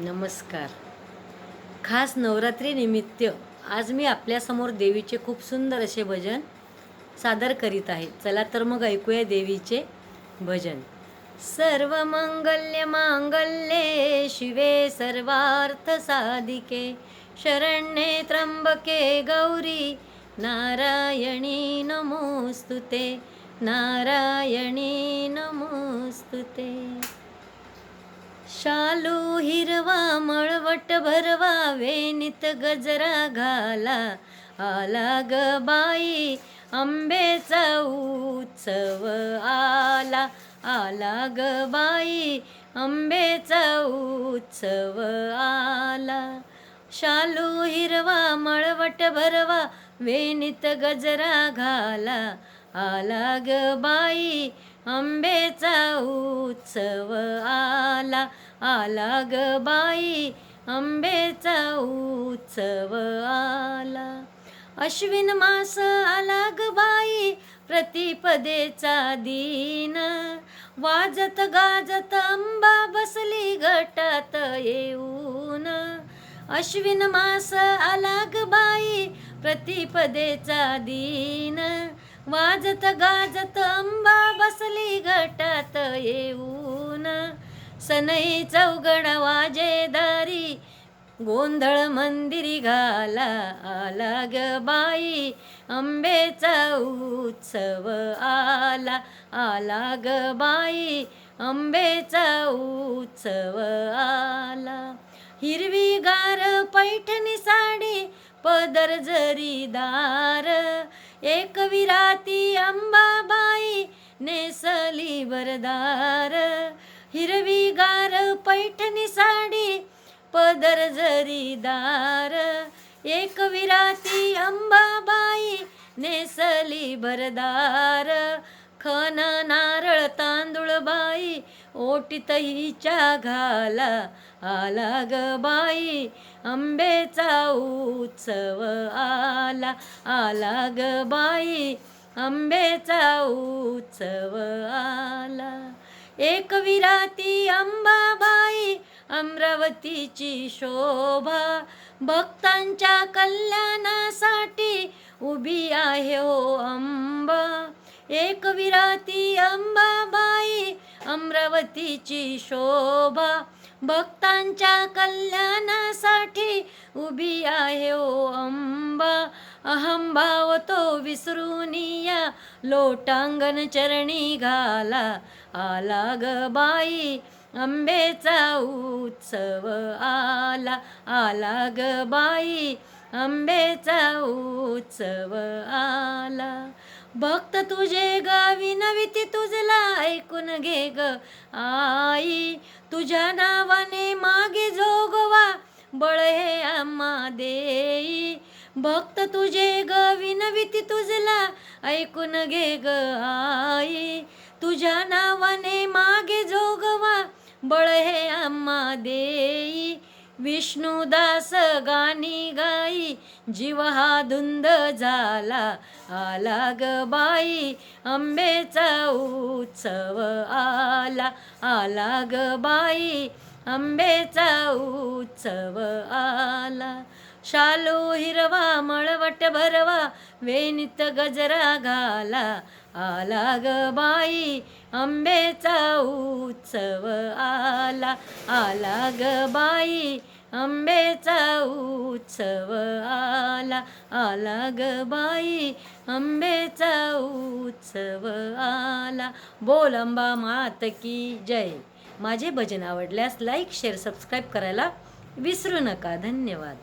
नमस्कार. खास नवरात्रीनिमित्त आज मी आपल्यासमोर देवीचे खूप सुंदर असे भजन सादर करीत आहे. चला तर मग ऐकूया देवीचे भजन. सर्व मंगल्य मांगल्ये शिवे सर्वार्थ साधिके. शरण्ये त्र्यंबके गौरी नारायणी नमोस्तुते नारायणी नमोस्तुते. शालू हिरवा मळवट भरवा वेणीत गजरा घाला. आला ग बाई आंबेचा उत्सव आला. आला ग बाई आंबेचा उत्सव आला. शालू हिरवा मळवट भरवा वेणीत गजरा घाला. आला ग बाई आंबेचा उत्सव आला आला ग बाई आंबेचा उत्सव आला. अश्विन मास आला ग बाई प्रतिपदेचा दिन. वाजत गाजत अंबा बसली गटात येऊन. अश्विन मास आला ग बाई प्रतिपदेचा दिन. वाजत गाजत अंबा बसली घटात येऊन. सनई चौगड वाजेदारी गोंधळ मंदिरी घाला आला ग बाई आंबेचा उत्सव आला आला ग बाई आंबेचा उत्सव आला. हिरवी गार पैठणी साडी पदर जरीदार एक विराती अंबाबाई नेसली बरदार हिरवी पैठणी साडी पदर जरीदार एक विराती अंबाबाई नेसली भरदार खन नारळ तांदूळ बाई ओटीत हिच्या घाला आला ग बाई आंबेचा उत्सव आला आला ग बाई आंबेचा उत्सव आला. एक विराती अंबाबाई अमरावतीची शोभा. भक्तांच्या कल्याणासाठी उभी आहे हो अंबा. एक विराती अंबाबाई अमरावतीची शोभा. भक्तांच्या कल्याणासाठी उभी आहे ओ अंबा. अहंभाव तो विसरून या लोटांगण चरणी घाला. आला ग बाई आंबेचा उत्सव आला. आला ग बाई आंबेचा उत्सव आला. भक्त तुझे गावी नविती तुझला ऐकून घे ग आई. तुझ्या नावाने मागे जोगवा बळ हे आम्हा देई. भक्त तुझे गावी नविती तुझला ऐकून घे ग आई. तुझ्या नावाने मागे जोगवा बळ हे आम्हा देई. विष्णुदास गाणी गाई जीव हा धुंद झाला आला ग बाई. आंबेचा उत्सव आला आला ग बाई. आंबेचा उत्सव आला. शालू हिरवा मळवट भरवा वेणीत गजरा घाला आला ग बाई आंबेचा उत्सव आला. आला ग बाई आंबेचा उत्सव आला. आला ग बाई आंबेचा उत्सव आला. बोल अंबा मात की जय. माझे भजन आवडल्यास लाईक शेअर सबस्क्राईब करायला विसरू नका. धन्यवाद.